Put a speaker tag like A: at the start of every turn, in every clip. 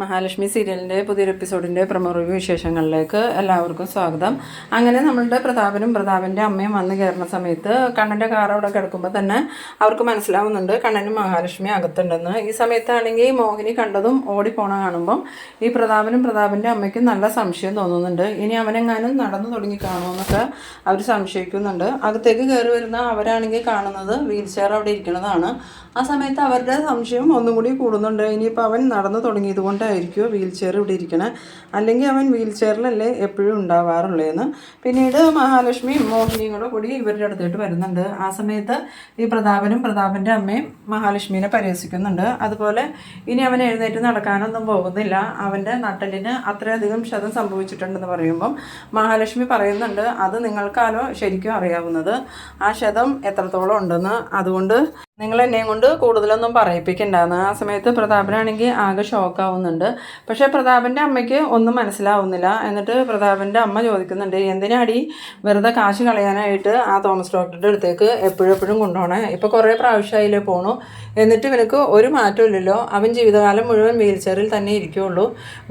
A: മഹാലക്ഷ്മി സീരിയലിന്റെ പുതിയൊരു എപ്പിസോഡിന്റെ promo review വിശേഷങ്ങളിലേക്ക് എല്ലാവർക്കും സ്വാഗതം. അങ്ങനെ നമ്മളുടെ പ്രതാപനും പ്രതാപന്റെ അമ്മയും വന്ന് കയറുന്ന സമയത്ത് കണ്ണന്റെ കാർ അവിടെ കിടക്കുമ്പോൾ തന്നെ അവർക്ക് മനസ്സിലാവുന്നുണ്ട് കണ്ണനും മഹാലക്ഷ്മി അകത്തുണ്ടെന്ന്. ഈ സമയത്താണെങ്കിൽ മോഹിനി കണ്ടതും ഓടിപ്പോണ കാണുമ്പം ഈ പ്രതാപനും പ്രതാപന്റെ അമ്മയ്ക്കും നല്ല സംശയം തോന്നുന്നുണ്ട്. ഇനി അവനെങ്ങാനും നടന്നു തുടങ്ങി കാണുമെന്നൊക്കെ അവർ സംശയിക്കുന്നുണ്ട്. അകത്തേക്ക് കയറി വരുന്ന അവരാണെങ്കിൽ കാണുന്നത് വീൽ ചെയർ അവിടെ ഇരിക്കുന്നതാണ്. ആ സമയത്ത് അവരുടെ സംശയം ഒന്നും കൂടി കൂടുന്നുണ്ട്. ഇനിയിപ്പോൾ അവൻ നടന്നു തുടങ്ങിയത് കൊണ്ടായിരിക്കുമോ വീൽ ചെയർ ഇവിടെ ഇരിക്കണേ. അല്ലെങ്കിൽ അവൻ വീൽ ചെയറിലല്ലേ എപ്പോഴും ഉണ്ടാവാറുള്ളതെന്ന്. പിന്നീട് മഹാലക്ഷ്മിയും മോഹിനിയും കൂടെ കൂടി ഇവരുടെ അടുത്തോട്ട് വരുന്നുണ്ട്. ആ സമയത്ത് ഈ പ്രതാപനും പ്രതാപന്റെ അമ്മയും മഹാലക്ഷ്മിനെ പരിഹസിക്കുന്നുണ്ട് അതുപോലെ ഇനി അവൻ എഴുന്നേറ്റ് നടക്കാനൊന്നും പോകുന്നില്ല. അവന്റെ നട്ടലിന് അത്രയധികം ക്ഷതം സംഭവിച്ചിട്ടുണ്ടെന്ന് പറയുമ്പം മഹാലക്ഷ്മി പറയുന്നുണ്ട് അത് നിങ്ങൾക്കാലോ ശരിക്കും അറിയാവുന്നത്? ആ ക്ഷതം എത്രത്തോളം ഉണ്ടെന്ന്? അതുകൊണ്ട് നിങ്ങൾ എന്നെയും കൊണ്ട് കൂടുതലൊന്നും പറയിപ്പിക്കണ്ടെന്ന്. ആ സമയത്ത് പ്രതാപനാണെങ്കിൽ ആകെ ഷോക്കാവുന്നുണ്ട്. പക്ഷേ പ്രതാപന്റെ അമ്മയ്ക്ക് ഒന്നും മനസ്സിലാവുന്നില്ല. എന്നിട്ട് പ്രതാപന്റെ അമ്മ ചോദിക്കുന്നുണ്ട് എന്തിനാടി വെറുതെ കാശ് കളയാനായിട്ട് ആ തോമസ് ഡോക്ടറുടെ അടുത്തേക്ക് എപ്പോഴും കൊണ്ടുപോകണേ ഇപ്പോൾ കുറേ പ്രാവശ്യമായില്ലേ പോണു. എന്നിട്ട് ഇവനക്ക് ഒരു മാറ്റമില്ലല്ലോ അവൻ ജീവിതകാലം മുഴുവൻ വീൽ ചെയറിൽ തന്നെ ഇരിക്കുകയുള്ളൂ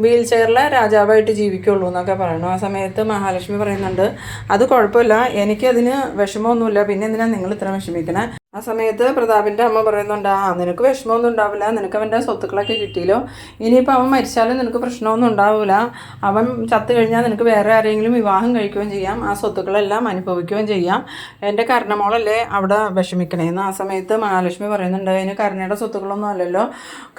A: വീൽ ചെയറിലെ രാജാവായിട്ട് ജീവിക്കുള്ളൂ എന്നൊക്കെ പറയുന്നു. ആ സമയത്ത് മഹാലക്ഷ്മി പറയുന്നുണ്ട് അത് കുഴപ്പമില്ല. എനിക്കതിന് വിഷമമൊന്നുമില്ല. പിന്നെ എന്തിനാണ് നിങ്ങൾ ഇത്ര വിഷമിക്കണേ? ആ സമയത്ത് പ്രതാപിന്റെ അമ്മ പറയുന്നുണ്ട് ആ നിനക്ക് വിഷമമൊന്നും ഉണ്ടാവില്ല. നിനക്ക് അവന്റെ സ്വത്തുക്കളൊക്കെ കിട്ടിയല്ലോ. ഇനിയിപ്പോൾ അവൻ മരിച്ചാലും നിനക്ക് പ്രശ്നമൊന്നും ഉണ്ടാവില്ല അവൻ ചത്തു കഴിഞ്ഞാൽ നിനക്ക് വേറെ ആരെങ്കിലും വിവാഹം കഴിക്കുകയും ചെയ്യാം. ആ സ്വത്തുക്കളെല്ലാം അനുഭവിക്കുകയും ചെയ്യാം. എന്റെ കർണമോളല്ലേ അവിടെ വിഷമിക്കണേന്ന് ആ സമയത്ത് മഹാലക്ഷ്മി പറയുന്നുണ്ട് അതിന് കരുണയുടെ സ്വത്തുക്കളൊന്നും അല്ലല്ലോ.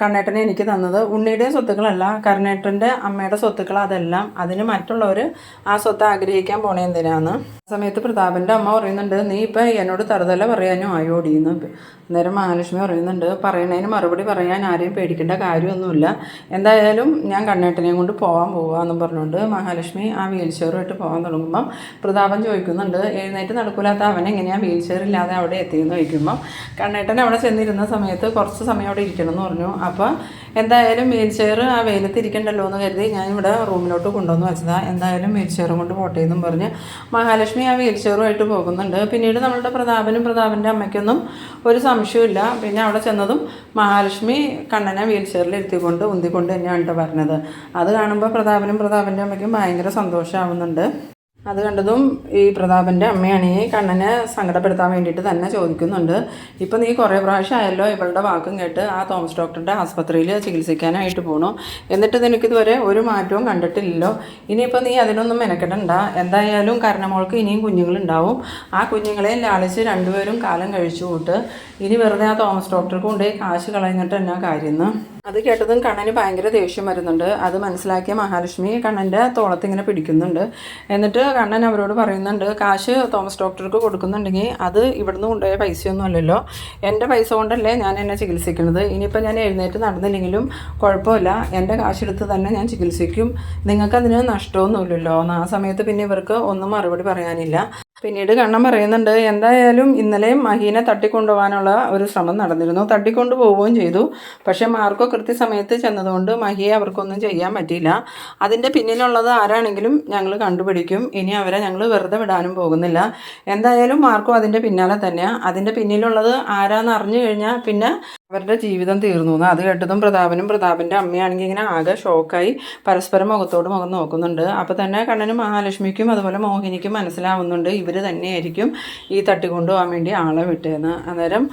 A: കണ്ണേട്ടനെ എനിക്ക് തന്നത് ഉണ്ണിയുടെ സ്വത്തുക്കളല്ല. കരുണേട്ടന്റെ അമ്മയുടെ സ്വത്തുക്കൾ അതെല്ലാം. അതിന് മറ്റുള്ളവർ ആ സ്വത്ത് ആഗ്രഹിക്കാൻ പോണേ എന്തിനാന്ന്? ആ സമയത്ത് പ്രതാപന്റെ അമ്മ പറയുന്നുണ്ട് നീ ഇപ്പം എന്നോട് തറുതല പറയാനും ആയോടിയെന്ന് അന്നേരം മഹാലക്ഷ്മി പറയുന്നുണ്ട് പറയണതിന് മറുപടി പറയാൻ ആരെയും പേടിക്കേണ്ട കാര്യമൊന്നുമില്ല. എന്തായാലും ഞാൻ കണ്ണേട്ടനെയും കൊണ്ട് പോകാൻ പോകാമെന്നും പറഞ്ഞുകൊണ്ട് മഹാലക്ഷ്മി ആ വീൽ ചെയറുമായിട്ട് പോകാൻ തുടങ്ങുമ്പം പ്രതാപൻ ചോദിക്കുന്നുണ്ട് എഴുന്നേറ്റ് നടക്കൂലാത്ത അവൻ എങ്ങനെയാണ് വീൽ ചെയർ ഇല്ലാതെ അവിടെ എത്തിയെന്ന് ചോദിക്കുമ്പം കണ്ണേട്ടൻ അവിടെ ചെന്നിരുന്ന സമയത്ത് കുറച്ച് സമയം അവിടെ ഇരിക്കണം എന്ന് പറഞ്ഞു. അപ്പോൾ എന്തായാലും വീൽ ചെയർ ആ വെയിലത്ത് ഇരിക്കണ്ടല്ലോ എന്ന് കരുതി ഞാൻ ഇവിടെ റൂമിലോട്ട് കൊണ്ടുവന്ന് വെച്ചതാണ് എന്തായാലും വീൽ കൊണ്ട് പോട്ടെ എന്നും പറഞ്ഞ് മഹാലക്ഷ്മി ആ വീൽ ചെയറുമായിട്ട് പോകുന്നുണ്ട്. പിന്നീട് നമ്മളുടെ പ്രതാപനും പ്രതാപന്റെ അമ്മയ്ക്കൊന്നും ഒരു സംശയമില്ല പിന്നെ അവിടെ ചെന്നതും മഹാലക്ഷ്മി കണ്ണനെ വീൽ ചെയറിൽ ഇരുത്തിക്കൊണ്ട് ഉന്തിക്കൊണ്ട് തന്നെയാണ് പറഞ്ഞത്. അത് കാണുമ്പോൾ പ്രതാപനും പ്രതാപന്റെ അമ്മയ്ക്കും ഭയങ്കര സന്തോഷമാവുന്നുണ്ട്. അത് കണ്ടതും ഈ പ്രതാപന്റെ അമ്മയാണ് ഈ കണ്ണനെ സങ്കടപ്പെടുത്താൻ വേണ്ടിയിട്ട് തന്നെ ചോദിക്കുന്നുണ്ട്. ഇപ്പം നീ കുറേ പ്രാവശ്യമായല്ലോ ഇവളുടെ വാക്കും കേട്ട് ആ തോമസ് ഡോക്ടറുടെ ആസ്പത്രിയിൽ ചികിത്സിക്കാനായിട്ട് പോകണു എന്നിട്ട് നിനക്കിതുവരെ ഒരു മാറ്റവും കണ്ടിട്ടില്ലല്ലോ. ഇനിയിപ്പോൾ നീ അതിനൊന്നും മെനക്കെടണ്ട. എന്തായാലും കരണമോൾക്ക് ഇനിയും കുഞ്ഞുങ്ങളുണ്ടാവും. ആ കുഞ്ഞുങ്ങളെ ലാളിച്ച് രണ്ടുപേരും കാലം കഴിച്ചു കൂട്ട് ഇനി വെറുതെ ആ തോമസ് ഡോക്ടർക്ക് കൊണ്ടുപോയി കാശ് കളയുന്നിട്ട് എന്നാ. കാര്യം അത് കേട്ടതും കണ്ണന് ഭയങ്കര ദേഷ്യം വരുന്നുണ്ട്. അത് മനസ്സിലാക്കിയ മഹാലക്ഷ്മി കണ്ണന്റെ തോളത്ത് ഇങ്ങനെ പിടിക്കുന്നുണ്ട്. എന്നിട്ട് കണ്ണൻ അവരോട് പറയുന്നുണ്ട് കാശ് തോമസ് ഡോക്ടർക്ക് കൊടുക്കുന്നുണ്ടെങ്കിൽ അത് ഇവിടുന്ന് കൊണ്ടുപോയ പൈസയൊന്നും അല്ലല്ലോ. എന്റെ പൈസ കൊണ്ടല്ലേ ഞാൻ എന്നെ ചികിത്സിക്കുന്നത്? ഇനിയിപ്പോൾ ഞാൻ എഴുന്നേറ്റ് നടന്നില്ലെങ്കിലും കുഴപ്പമില്ല. എന്റെ കാശെടുത്ത് തന്നെ ഞാൻ ചികിത്സിക്കും. നിങ്ങൾക്കതിന് നഷ്ടമൊന്നുമില്ലല്ലോ. എന്ന് ആ സമയത്ത് പിന്നെ ഇവർക്ക് ഒന്നും മറുപടി പറയാനില്ല. പിന്നീട് കണ്ണൻ പറയുന്നുണ്ട് എന്തായാലും ഇന്നലെയും മഹീനെ തട്ടിക്കൊണ്ടുപോകാനുള്ള ഒരു ശ്രമം നടന്നിരുന്നു. തട്ടിക്കൊണ്ടു പോവുകയും ചെയ്തു. പക്ഷേ മാർക്കോ കൃത്യസമയത്ത് ചെന്നതുകൊണ്ട് മഹിയെ അവർക്കൊന്നും ചെയ്യാൻ പറ്റിയില്ല. അതിന്റെ പിന്നിലുള്ളത് ആരാണെങ്കിലും ഞങ്ങൾ കണ്ടുപിടിക്കും. ഇനി അവരെ ഞങ്ങൾ വെറുതെ വിടാനും പോകുന്നില്ല. എന്തായാലും മാർക്കോ അതിന്റെ പിന്നാലെ തന്നെയാണ് അതിന്റെ പിന്നിലുള്ളത് ആരാന്ന് അറിഞ്ഞു കഴിഞ്ഞാൽ പിന്നെ അവരുടെ ജീവിതം തീർന്നു എന്ന് അത് കേട്ടതും പ്രതാപനും പ്രതാപന്റെ അമ്മയാണെങ്കിൽ ഇങ്ങനെ ആകെ ഷോക്കായി പരസ്പരം മുഖത്തോട് മുഖം നോക്കുന്നുണ്ട്. അപ്പോൾ തന്നെ കണ്ണനും മഹാലക്ഷ്മിക്കും അതുപോലെ മോഹിനിക്കും മനസ്സിലാവുന്നുണ്ട് ഇവർ തന്നെയായിരിക്കും ഈ തട്ടിക്കൊണ്ടുപോകാൻ വേണ്ടി ആളെ വിട്ടേന്ന്. അന്നേരം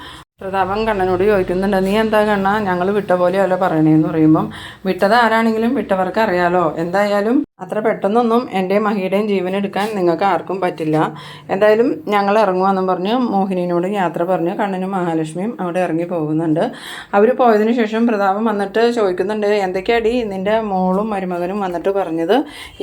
A: പ്രതാപൻ കണ്ണനോട് ചോദിക്കുന്നുണ്ട് നീ എന്താ കണ്ണ? ഞങ്ങൾ വിട്ട പോലെയല്ലോ പറയണേന്ന് പറയുമ്പം. വിട്ടത് ആരാണെങ്കിലും വിട്ടവർക്ക് അറിയാലോ. എന്തായാലും അത്ര പെട്ടെന്നൊന്നും എന്റെ മഹിയുടെയും ജീവനെടുക്കാൻ നിങ്ങൾക്ക് ആർക്കും പറ്റില്ല. എന്തായാലും ഞങ്ങൾ ഇറങ്ങുവാന്നും പറഞ്ഞ് മോഹിനിയോട് യാത്ര പറഞ്ഞ് കണ്ണനും മഹാലക്ഷ്മിയും അവിടെ ഇറങ്ങി പോകുന്നുണ്ട്. അവർ പോയതിനു ശേഷം പ്രതാപം വന്നിട്ട് ചോദിക്കുന്നുണ്ട് എന്തൊക്കെയാടി നിന്റെ മോളും മരുമകനും വന്നിട്ട് പറഞ്ഞത്?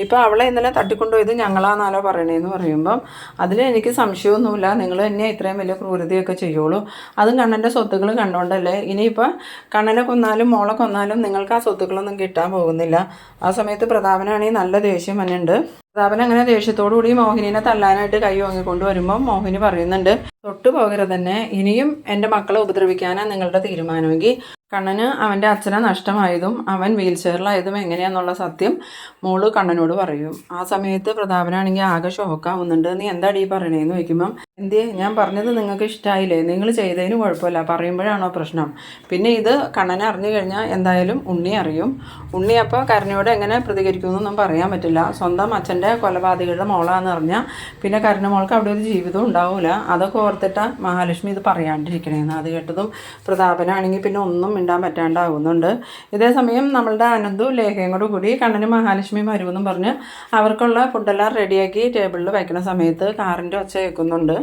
A: ഇപ്പോൾ അവളെ ഇന്നലെ തട്ടിക്കൊണ്ടുപോയത് ഞങ്ങളാന്നാലോ പറയണേന്ന് പറയുമ്പം അതിൽ എനിക്ക് സംശയമൊന്നുമില്ല. നിങ്ങൾ തന്നെ ഇത്രയും വലിയ ക്രൂരതയൊക്കെ ചെയ്യുള്ളൂ. അതും കണ്ണന്റെ സ്വത്തുക്കൾ കണ്ടോണ്ടല്ലേ? ഇനിയിപ്പോൾ കണ്ണനെ കൊന്നാലും മോളെ കൊന്നാലും നിങ്ങൾക്ക് ആ സ്വത്തുക്കളൊന്നും കിട്ടാൻ പോകുന്നില്ല. ആ സമയത്ത് പ്രതാപനാണെങ്കിൽ നല്ല ദേഷ്യം വന്നുണ്ട് പ്രതാപൻ അങ്ങനെ ദേഷ്യത്തോടു കൂടി മോഹിനിനെ തല്ലാനായിട്ട് കൈ വാങ്ങിക്കൊണ്ട് വരുമ്പോൾ മോഹിനി പറയുന്നുണ്ട് തൊട്ടു പോകരുത് തന്നെ ഇനിയും എന്റെ മക്കളെ ഉപദ്രവിക്കാനാണ് നിങ്ങളുടെ തീരുമാനമെങ്കിൽ. കണ്ണന് അവന്റെ അച്ഛനെ നഷ്ടമായതും അവൻ വീൽ ചെയറിലായതും എങ്ങനെയാണെന്നുള്ള സത്യം മോൾ കണ്ണനോട് പറയും. ആ സമയത്ത് പ്രതാപനാണെങ്കിൽ ആകെ ഷോക്കാവുന്നുണ്ട്. നീ എന്താടി പറയണേന്ന് ചോദിക്കുമ്പം എന്തേ ഞാൻ പറഞ്ഞത് നിങ്ങൾക്ക് ഇഷ്ടമായില്ലേ നിങ്ങൾ ചെയ്തതിന് കുഴപ്പമില്ല. പറയുമ്പോഴാണോ പ്രശ്നം? പിന്നെ ഇത് കണ്ണനെ അറിഞ്ഞു കഴിഞ്ഞാൽ എന്തായാലും ഉണ്ണി അറിയും. ഉണ്ണി അപ്പോൾ കരുണയോട് എങ്ങനെ പ്രതികരിക്കുമെന്നൊന്നും പറയാൻ പറ്റില്ല. സ്വന്തം അച്ഛന്റെ കൊലപാതകയുടെ മോളാന്ന് അറിഞ്ഞാൽ പിന്നെ കരുണ മോൾക്ക് അവിടെ ഒരു ജീവിതം ഉണ്ടാവില്ല അതൊക്കെ ഓർത്തിട്ടാണ് മഹാലക്ഷ്മി ഇത് പറയാണ്ടിരിക്കണേന്ന്. അത് കേട്ടതും പ്രതാപനാണെങ്കിൽ പിന്നെ ഒന്നും മിണ്ടാൻ പറ്റാണ്ടാകുന്നുണ്ട് ഇതേ സമയം നമ്മളുടെ അനന്തു ലേഖയും കൂടെ കണ്ണന് മഹാലക്ഷ്മി വരുമെന്നും പറഞ്ഞ് അവർക്കുള്ള ഫുഡെല്ലാം റെഡിയാക്കി ടേബിളിൽ വയ്ക്കുന്ന സമയത്ത് കാറിന്റെ ഒച്ച കേൾക്കുന്നുണ്ട്.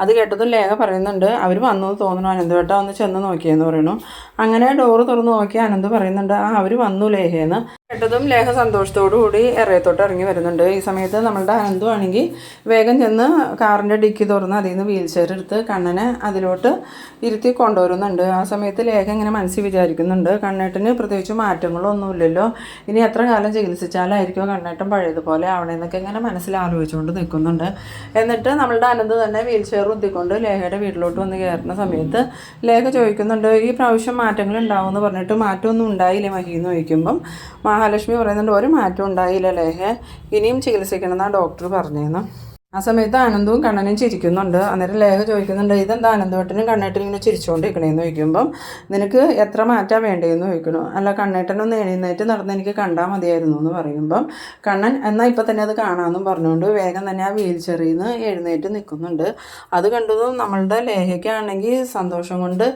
A: അത് കേട്ടതും ലേഖ പറയുന്നുണ്ട് അവർ വന്നു തോന്നുന്നു. അനന്തുവേട്ട ഒന്ന് ചെന്ന് നോക്കിയെന്ന് പറയുന്നു. അങ്ങനെ ഡോറ് തുറന്ന് നോക്കി അനന്ത് പറയുന്നുണ്ട് ആ അവർ വന്നു ലേഖയെന്ന് കേട്ടതും ലേഹ സന്തോഷത്തോടു കൂടി എറയത്തോട്ട് ഇറങ്ങി വരുന്നുണ്ട്. ഈ സമയത്ത് നമ്മളുടെ അനന്തു ആണെങ്കിൽ വേഗം ചെന്ന് കാറിന്റെ ഡിക്കി തുറന്ന് അതിൽ നിന്ന് വീൽ ചെയർ എടുത്ത് കണ്ണനെ അതിലോട്ട് ഇരുത്തി കൊണ്ടുവരുന്നുണ്ട്. ആ സമയത്ത് ലേഖ ഇങ്ങനെ മനസ്സിൽ വിചാരിക്കുന്നുണ്ട്. കണ്ണേട്ടന് പ്രത്യേകിച്ച് മാറ്റങ്ങളൊന്നുമില്ലല്ലോ ഇനി എത്ര കാലം ചികിത്സിച്ചാലായിരിക്കും കണ്ണേട്ടൻ പഴയതുപോലെ ആവണമെന്നൊക്കെ ഇങ്ങനെ മനസ്സിൽ ആലോചിച്ചുകൊണ്ട് നിൽക്കുന്നുണ്ട്. എന്നിട്ട് നമ്മളുടെ അനന്ത് തന്നെ വീൽ ചെയർ ഉത്തിക്കൊണ്ട് ലേഖയുടെ വീട്ടിലോട്ട് വന്ന് കയറുന്ന സമയത്ത് ലേഖ ചോദിക്കുന്നുണ്ട് ഈ പ്രാവശ്യം മാറ്റങ്ങൾ ഉണ്ടാവുമെന്ന് പറഞ്ഞിട്ട് മാറ്റമൊന്നും ഉണ്ടായില്ലേ മഹി? എന്ന് ചോദിക്കുമ്പം മഹാലക്ഷ്മി പറയുന്നുണ്ട് ഒരു മാറ്റം ഉണ്ടായില്ല ലേഹ. ഇനിയും ചികിത്സിക്കണമെന്നാണ് ഡോക്ടർ പറഞ്ഞതെന്ന് ആ സമയത്ത് ആനന്ദവും കണ്ണനും ചിരിക്കുന്നുണ്ട്. അന്നേരം ലേഖ ചോദിക്കുന്നുണ്ട് ഇതെന്താ ആനന്ദവട്ടനും കണ്ണേട്ടനും ഇങ്ങനെ ചിരിച്ചുകൊണ്ടിരിക്കണേന്ന് ചോദിക്കുമ്പം നിനക്ക് എത്ര മാറ്റാ വേണ്ടതെന്ന് ചോദിക്കണു. അല്ല കണ്ണേട്ടനൊന്ന് എഴുന്നേറ്റ് നടന്ന് എനിക്ക് കണ്ടാൽ മതിയായിരുന്നു എന്ന് പറയുമ്പം കണ്ണൻ എന്നാൽ ഇപ്പം തന്നെ അത് കാണാമെന്നും പറഞ്ഞുകൊണ്ട് വേഗം തന്നെ ആ വീൽ ചെറിയിൽ നിന്ന് എഴുന്നേറ്റ് നിൽക്കുന്നുണ്ട്. അത് കണ്ടതും നമ്മളുടെ ലേഖയ്ക്കാണെങ്കിൽ സന്തോഷം കൊണ്ട്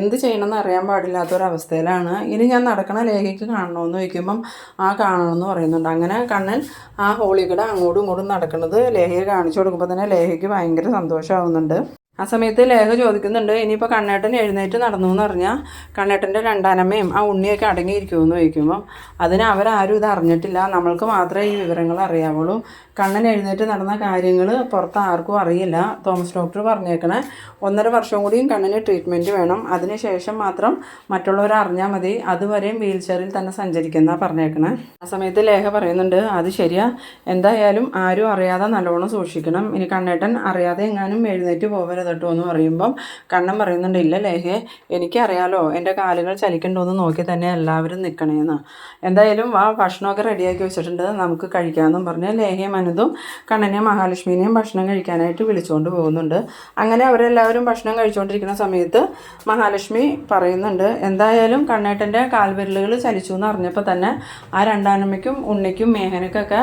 A: എന്ത് ചെയ്യണമെന്ന് അറിയാൻ പാടില്ലാത്തൊരവസ്ഥയിലാണ്. ഇനി ഞാൻ നടക്കണ ലേഖയ്ക്ക് കാണണമെന്ന് ചോദിക്കുമ്പം ആ കാണണമെന്ന് പറയുന്നുണ്ട്. അങ്ങനെ കണ്ണൻ ആ ഹോളിക്കട അങ്ങോട്ടും ഇങ്ങോട്ടും നടക്കുന്നത് ലേഖയെ കാണിച്ചു കൊടുക്കുമ്പോൾ തന്നെ ലേഖയ്ക്ക് ഭയങ്കര സന്തോഷമാവുന്നുണ്ട്. ആ സമയത്ത് ലേഖ ചോദിക്കുന്നുണ്ട് ഇനിയിപ്പോൾ കണ്ണേട്ടൻ എഴുന്നേറ്റ് നടന്നു എന്ന് പറഞ്ഞാൽ കണ്ണേട്ടന്റെ രണ്ടാനമ്മയും ആ ഉണ്ണിയൊക്കെ അടങ്ങിയിരിക്കുമെന്ന് ചോദിക്കുമ്പം അതിന് അവരാരും ഇത് അറിഞ്ഞിട്ടില്ല. നമ്മൾക്ക് മാത്രമേ ഈ വിവരങ്ങൾ അറിയാവുള്ളൂ. കണ്ണൻ എഴുന്നേറ്റ് നടന്ന കാര്യങ്ങൾ പുറത്ത് ആർക്കും അറിയില്ല. തോമസ് ഡോക്ടർ പറഞ്ഞേക്കണേ ഒന്നര വർഷം കൂടിയും കണ്ണിന് ട്രീറ്റ്മെന്റ് വേണം. അതിനുശേഷം മാത്രം മറ്റുള്ളവർ അറിഞ്ഞാൽ മതി. അതുവരെയും വീൽ ചെയറിൽ തന്നെ സഞ്ചരിക്കുന്ന പറഞ്ഞേക്കണേ. ആ സമയത്ത് ലേഖ പറയുന്നുണ്ട് അത് ശരിയാ. എന്തായാലും ആരും അറിയാതെ നല്ലോണം സൂക്ഷിക്കണം. ഇനി കണ്ണേട്ടൻ അറിയാതെ എങ്ങാനും എഴുന്നേറ്റ് പോകരുത് കേട്ടോ എന്ന് പറയുമ്പം കണ്ണൻ പറയുന്നുണ്ട് ഇല്ല ലേഹെ എനിക്കറിയാലോ എന്റെ കാലുകൾ ചലിക്കണ്ടോന്ന് നോക്കി തന്നെ എല്ലാവരും നിൽക്കണേന്ന് എന്തായാലും ആ ഭക്ഷണമൊക്കെ റെഡിയാക്കി വെച്ചിട്ടുണ്ട് നമുക്ക് കഴിക്കാമെന്നും പറഞ്ഞ് ലേഹയും അനുതും കണ്ണനെയും മഹാലക്ഷ്മിനെയും ഭക്ഷണം കഴിക്കാനായിട്ട് വിളിച്ചുകൊണ്ട് പോകുന്നുണ്ട്. അങ്ങനെ അവരെല്ലാവരും ഭക്ഷണം കഴിച്ചുകൊണ്ടിരിക്കുന്ന സമയത്ത് മഹാലക്ഷ്മി പറയുന്നുണ്ട് എന്തായാലും കണ്ണേട്ടന്റെ കാൽവിരലുകൾ ചലിച്ചു എന്ന് അറിഞ്ഞപ്പോൾ തന്നെ ആ രണ്ടാനമ്മയ്ക്കും ഉണ്ണിക്കും മേഹനക്കൊക്കെ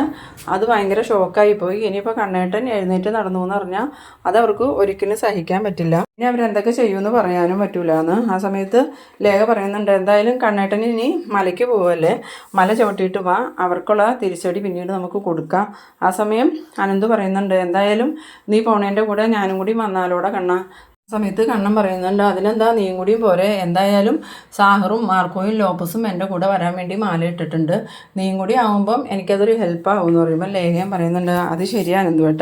A: അത് ഭയങ്കര ഷോക്കായി പോയി ഇനിയിപ്പോൾ കണ്ണേട്ടൻ എഴുന്നേറ്റ് നടന്നു എന്ന് പറഞ്ഞാൽ അതവർക്ക് ഒരിക്കലും ഒരിക്കലും സഹിക്കാൻ പറ്റില്ല. ഇനി അവരെന്തൊക്കെ ചെയ്യുമെന്ന് പറയാനും പറ്റൂല എന്ന് ആ സമയത്ത് ലേഖ പറയുന്നുണ്ട് എന്തായാലും കണ്ണേട്ടന് ഇനി മലയ്ക്ക് പോവല്ലേ? മല ചവിട്ടിയിട്ട് വാ. അവർക്കുള്ള തിരിച്ചടി പിന്നീട് നമുക്ക് കൊടുക്കാം. ആ സമയം അനന്ത് പറയുന്നുണ്ട് എന്തായാലും നീ പോണേന്റെ കൂടെ ഞാനും കൂടി വന്നാലോടെ കണ്ണ. സമയത്ത് കണ്ണൻ പറയുന്നുണ്ട്. അതിലെന്താ നീയും കൂടിയും പോരെ. എന്തായാലും സാഹറും മാർക്കോയും ലോപ്പസും എന്റെ കൂടെ വരാൻ വേണ്ടി മാല ഇട്ടിട്ടുണ്ട്. നീയും കൂടി ആകുമ്പം എനിക്കതൊരു ഹെൽപ്പ് ആവും എന്ന് പറയുമ്പോൾ ലേഖയം പറയുന്നുണ്ട്. അത് ശരിയാണ് അനന്തുവേട്ട.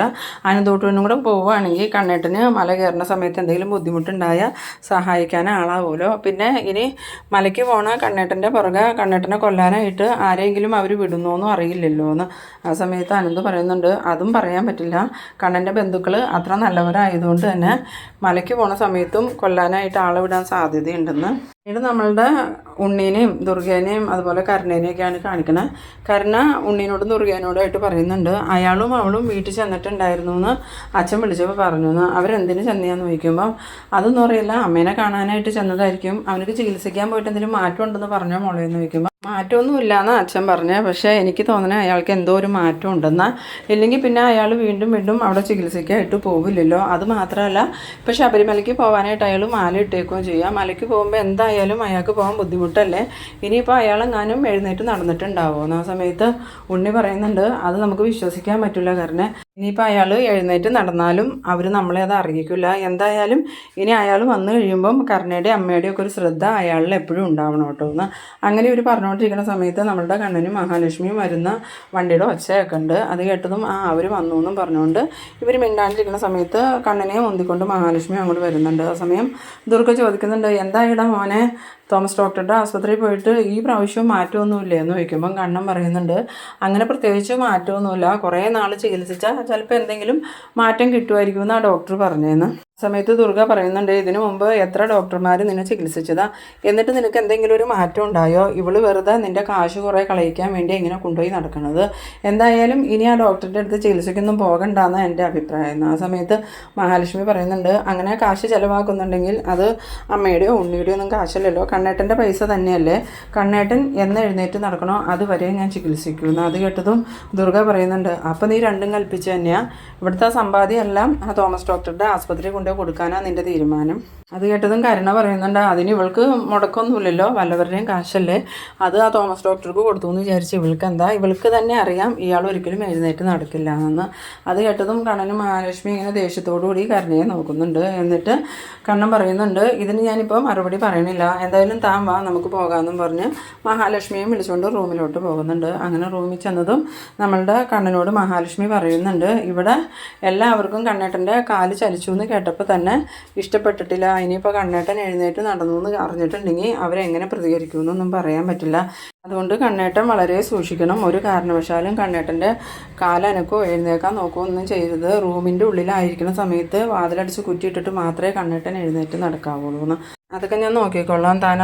A: അനന്തോട്ടനും കൂടെ പോവുകയാണെങ്കിൽ കണ്ണേട്ടന് മല കയറുന്ന സമയത്ത് എന്തെങ്കിലും ബുദ്ധിമുട്ടുണ്ടായാൽ സഹായിക്കാൻ ആളാവുമല്ലോ. പിന്നെ ഇനി മലയ്ക്ക് പോണ കണ്ണേട്ടന്റെ പുറകെ കണ്ണേട്ടനെ കൊല്ലാനായിട്ട് ആരെങ്കിലും അവർ വിടുന്നോന്നും അറിയില്ലല്ലോ എന്ന് ആ സമയത്ത് അനന്ത് പറയുന്നുണ്ട്. അതും പറയാൻ പറ്റില്ല. കണ്ണന്റെ ബന്ധുക്കൾ അത്ര നല്ലവരായതുകൊണ്ട് തന്നെ മലയ്ക്ക് പോണ സമയത്തും കൊല്ലാനായിട്ട് ആളെ വിടാൻ സാധ്യതയുണ്ടെന്ന്. പിന്നീട് നമ്മളുടെ ഉണ്ണീനെയും ദുർഗേനെയും അതുപോലെ കരുണേനെയൊക്കെയാണ് കാണിക്കുന്നത് കരുണ ഉണ്ണീനോടും ദുർഗേനോടുമായിട്ട് പറയുന്നുണ്ട് അയാളും അവളും വീട്ടിൽ ചെന്നിട്ടുണ്ടായിരുന്നു എന്ന് അച്ഛൻ വിളിച്ചപ്പോൾ പറഞ്ഞു എന്ന് അവരെന്തിനു ചെന്നിയാന്ന് ചോദിക്കുമ്പോൾ അതൊന്നും അറിയില്ല അമ്മേനെ കാണാനായിട്ട് ചെന്നതായിരിക്കും. അവനക്ക് ചികിത്സിക്കാൻ പോയിട്ട് എന്തെങ്കിലും മാറ്റം ഉണ്ടെന്ന് പറഞ്ഞോ മോളെ? ചോദിക്കുമ്പോൾ മാറ്റമൊന്നും എന്ന് അച്ഛൻ പറഞ്ഞു. പക്ഷേ എനിക്ക് തോന്നണേ അയാൾക്ക് എന്തോ ഒരു മാറ്റം ഉണ്ടെന്നാ ഇല്ലെങ്കിൽ പിന്നെ അയാൾ വീണ്ടും വീണ്ടും അവിടെ ചികിത്സയ്ക്കായിട്ട് പോവില്ലല്ലോ. അത് മാത്രമല്ല ഇപ്പോൾ ശബരിമലയ്ക്ക് പോകാനായിട്ട് അയാൾ മാല ഇട്ടേക്കുകയും ചെയ്യാം. മലയ്ക്ക് പോകുമ്പോൾ എന്തായാലും അയാൾക്ക് പോകാൻ ബുദ്ധിമുട്ടല്ലേ? ഇനിയിപ്പോൾ അയാളെങ്ങാനും എഴുന്നേറ്റ് നടന്നിട്ടുണ്ടാവുമോ? ആ സമയത്ത് ഉണ്ണി പറയുന്നുണ്ട് അത് നമുക്ക് വിശ്വസിക്കാൻ പറ്റില്ല കാരണം. ഇനിയിപ്പോൾ അയാൾ എഴുന്നേറ്റ് നടന്നാലും അവർ നമ്മളെ അത് അറിയിക്കില്ല എന്തായാലും ഇനി അയാൾ വന്നു കഴിയുമ്പം കരുണയുടെയും അമ്മയുടെയും ഒക്കെ ഒരു ശ്രദ്ധ അയാളിൽ എപ്പോഴും ഉണ്ടാവണം കേട്ടോ എന്ന്. അങ്ങനെ ഇവർ പറഞ്ഞുകൊണ്ടിരിക്കുന്ന സമയത്ത് നമ്മളുടെ കണ്ണനും മഹാലക്ഷ്മിയും വരുന്ന വണ്ടിയുടെ ഒച്ചയൊക്കെ ഉണ്ട്. അത് കേട്ടതും ആ അവർ വന്നു എന്നും പറഞ്ഞുകൊണ്ട് ഇവർ മിണ്ടാണ്ടിരിക്കുന്ന സമയത്ത് കണ്ണനെ ഒന്തിക്കൊണ്ട് മഹാലക്ഷ്മി അങ്ങോട്ട് വരുന്നുണ്ട്. ആ സമയം ദുർഗ ചോദിക്കുന്നുണ്ട് എന്താ ഇടാ മോനെ? തോമസ് ഡോക്ടറുടെ ആസ്പത്രിയിൽ പോയിട്ട് ഈ പ്രാവശ്യം മാറ്റമൊന്നുമില്ല? എന്ന് ചോദിക്കുമ്പം കണ്ണൻ പറയുന്നുണ്ട് അങ്ങനെ പ്രത്യേകിച്ച് മാറ്റമൊന്നുമില്ല. കുറേ നാൾ ചികിത്സിച്ചാൽ ചിലപ്പോൾ എന്തെങ്കിലും മാറ്റം കിട്ടുമായിരിക്കും എന്നാണ് ഡോക്ടർ പറഞ്ഞതെന്ന് സമയത്ത് ദുർഗ പറയുന്നുണ്ട് ഇതിനു മുമ്പ് എത്ര ഡോക്ടർമാർ നിന്നെ ചികിത്സിച്ചതാ? എന്നിട്ട് നിനക്ക് എന്തെങ്കിലും ഒരു മാറ്റം ഉണ്ടായോ? ഇവൾ വെറുതെ നിന്റെ കാശ് കുറെ കളയിക്കാൻ വേണ്ടി ഇങ്ങനെ കൊണ്ടുപോയി നടക്കുന്നത് എന്തായാലും ഇനി ആ ഡോക്ടറിന്റെ അടുത്ത് ചികിത്സയ്ക്കൊന്നും പോകണ്ടെന്ന് എന്റെ അഭിപ്രായം. ആ സമയത്ത് മഹാലക്ഷ്മി പറയുന്നുണ്ട് അങ്ങനെ കാശ് ചിലവാക്കുന്നുണ്ടെങ്കിൽ അത് അമ്മയുടെയോ ഉണ്ണിയുടെയോ ഒന്നും കാശല്ലല്ലോ. കണ്ണേട്ടന്റെ പൈസ തന്നെയല്ലേ? കണ്ണേട്ടൻ എന്ന് എഴുന്നേറ്റ് നടക്കണോ? അതുവരെ ഞാൻ ചികിത്സിക്കുന്നു. അത് കേട്ടതും ദുർഗ പറയുന്നുണ്ട് അപ്പം നീ രണ്ടും കൽപ്പിച്ച് തന്നെയാണ് ഇവിടുത്തെ സമ്പാദ്യം എല്ലാം ആ തോമസ് ഡോക്ടറുടെ ആസ്പത്രി കൊണ്ടുപോയി കൊടുക്കാനാണ് നിന്റെ തീരുമാനം? അത് കേട്ടതും കരുണ പറയുന്നുണ്ട് അതിന് ഇവൾക്ക് മുടക്കൊന്നുമില്ലല്ലോ വല്ലവരുടെയും കാശല്ലേ? അത് ആ തോമസ് ഡോക്ടർക്ക് കൊടുത്തു എന്ന് വിചാരിച്ച് ഇവൾക്ക് എന്താ? ഇവൾക്ക് തന്നെ അറിയാം ഇയാൾ ഒരിക്കലും എഴുന്നേറ്റ് നടക്കില്ല എന്ന്. അത് കേട്ടതും കണ്ണനും മഹാലക്ഷ്മി ഇങ്ങനെ ദേഷ്യത്തോടു കൂടി കരുണയെ നോക്കുന്നുണ്ട്. എന്നിട്ട് കണ്ണൻ പറയുന്നുണ്ട് ഇതിന് ഞാനിപ്പോൾ മറുപടി പറയണില്ല എന്തായാലും താൻ വാ നമുക്ക് പോകാമെന്നും പറഞ്ഞ് മഹാലക്ഷ്മിയും വിളിച്ചുകൊണ്ട് റൂമിലോട്ട് പോകുന്നുണ്ട്. അങ്ങനെ റൂമിൽ ചെന്നതും നമ്മളുടെ കണ്ണനോട് മഹാലക്ഷ്മി പറയുന്നുണ്ട് ഇവിടെ എല്ലാവർക്കും കണ്ണേട്ടന്റെ കാൽ ചലിച്ചു എന്ന് കേട്ടപ്പോൾ തന്നെ ഇഷ്ടപ്പെട്ടിട്ടില്ല ഇനിയിപ്പോൾ കണ്ണേട്ടൻ എഴുന്നേറ്റ് നടന്നു എന്ന് അറിഞ്ഞിട്ടുണ്ടെങ്കിൽ അവരെങ്ങനെ പ്രതികരിക്കുമെന്നൊന്നും പറയാൻ പറ്റില്ല. അതുകൊണ്ട് കണ്ണേട്ടൻ വളരെ സൂക്ഷിക്കണം. ഒരു കാരണവശാലും കണ്ണേട്ടന്റെ കാലനക്കോ എഴുന്നേക്കാൻ നോക്കുകയോ ഒന്നും ചെയ്യരുത്. റൂമിന്റെ ഉള്ളിലായിരിക്കുന്ന സമയത്ത് വാതിലടിച്ച് കുറ്റിയിട്ടിട്ട് മാത്രമേ കണ്ണേട്ടൻ എഴുന്നേറ്റ് നടക്കാവുള്ളൂ എന്ന്. അതൊക്കെ ഞാൻ നോക്കിക്കൊള്ളാം. താൻ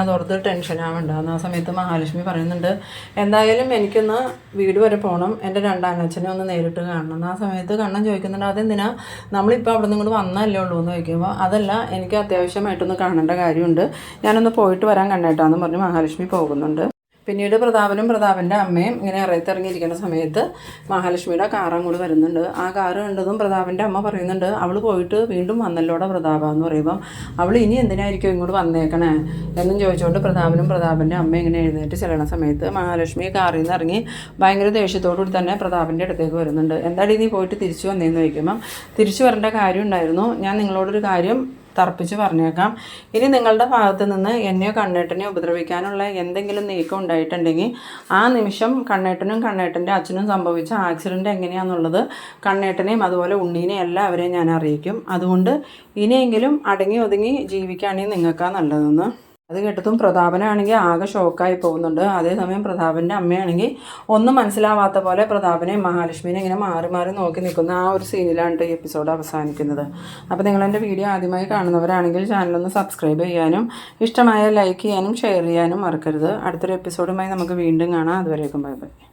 A: ടെൻഷൻ ആവണ്ടെന്ന് ആ സമയത്ത് മഹാലക്ഷ്മി പറയുന്നുണ്ട്. എന്തായാലും എനിക്കൊന്ന് വീട് വരെ പോകണം എന്റെ രണ്ടാനച്ഛനെ ഒന്ന് നേരിട്ട് കാണണം. ആ സമയത്ത് കണ്ണൻ ചോദിക്കുന്നുണ്ട് അതെന്തിനാ? നമ്മളിപ്പോൾ അവിടെ നിന്ന് വന്നല്ലേ ഉള്ളൂ? എന്ന് ചോദിക്കുമ്പോൾ അതല്ല എനിക്ക് അത്യാവശ്യമായിട്ടൊന്ന് കാണേണ്ട കാര്യമുണ്ട്. ഞാനൊന്ന് പോയിട്ട് വരാൻ കണ്ടേട്ടാന്ന് പറഞ്ഞ് മഹാലക്ഷ്മി പോകുന്നുണ്ട്. പിന്നീട് പ്രതാപനും പ്രതാപന്റെ അമ്മയും ഇങ്ങനെ ഇറങ്ങിയിരിക്കുന്ന സമയത്ത് മഹാലക്ഷ്മിയുടെ കാറും കൂടി വരുന്നുണ്ട്. ആ കാറ് കണ്ടതും പ്രതാപന്റെ അമ്മ പറയുന്നുണ്ട് അവൾ പോയിട്ട് വീണ്ടും വന്നല്ലോടെ പ്രതാപ എന്ന് പറയുമ്പം അവൾ ഇനി എന്തിനായിരിക്കും ഇങ്ങോട്ട് വന്നേക്കണേ? എന്നും ചോദിച്ചുകൊണ്ട് പ്രതാപനും പ്രതാപന്റെ അമ്മ ഇങ്ങനെ എഴുന്നേറ്റ് ചെല്ലണ സമയത്ത് മഹാലക്ഷ്മി കാറിൽ നിന്ന് ഇറങ്ങി ഭയങ്കര ദേഷ്യത്തോടുകൂടി തന്നെ പ്രതാപന്റെ അടുത്തേക്ക് വരുന്നുണ്ട്. എന്താടി നീ പോയിട്ട് തിരിച്ചു വന്നേന്ന്? ചോദിക്കുമ്പം തിരിച്ചു വരേണ്ട കാര്യം ഉണ്ടായിരുന്നു. ഞാൻ നിങ്ങളോടൊരു കാര്യം തർപ്പിച്ച് പറഞ്ഞേക്കാം. ഇനി നിങ്ങളുടെ ഭാഗത്ത് നിന്ന് എന്നെയോ കണ്ണേട്ടനെയോ ഉപദ്രവിക്കാനുള്ള എന്തെങ്കിലും നീക്കം ഉണ്ടായിട്ടുണ്ടെങ്കിൽ ആ നിമിഷം കണ്ണേട്ടനും കണ്ണേട്ടന്റെ അച്ഛനും സംഭവിച്ച ആക്സിഡന്റ് എങ്ങനെയാണെന്നുള്ളത് കണ്ണേട്ടനെയും അതുപോലെ ഉണ്ണീനെയും എല്ലാവരെയും ഞാൻ അറിയിക്കും. അതുകൊണ്ട് ഇനിയെങ്കിലും അടങ്ങി ഒതുങ്ങി ജീവിക്കുകയാണെങ്കിൽ നിങ്ങൾക്കാണ് നല്ലതെന്ന്. അത് കേട്ടതും പ്രതാപനാണെങ്കിൽ ആകെ ഷോക്കായി പോകുന്നുണ്ട്. അതേസമയം പ്രതാപന്റെ അമ്മയാണെങ്കിൽ ഒന്നും മനസ്സിലാവാത്ത പോലെ പ്രതാപനെ മഹാലക്ഷ്മിനെ ഇങ്ങനെ മാറി മാറി നോക്കി നിൽക്കുന്ന ആ ഒരു സീനിലാണ് ഈ എപ്പിസോഡ് അവസാനിക്കുന്നത്. അപ്പോൾ നിങ്ങളെന്റെ വീഡിയോ ആദ്യമായി കാണുന്നവരാണെങ്കിൽ ചാനലൊന്ന് സബ്സ്ക്രൈബ് ചെയ്യാനും ഇഷ്ടമായ ലൈക്ക് ചെയ്യാനും ഷെയർ ചെയ്യാനും മറക്കരുത്. അടുത്തൊരു എപ്പിസോഡുമായി നമുക്ക് വീണ്ടും കാണാം. അതുവരേക്കും ബൈ ബൈ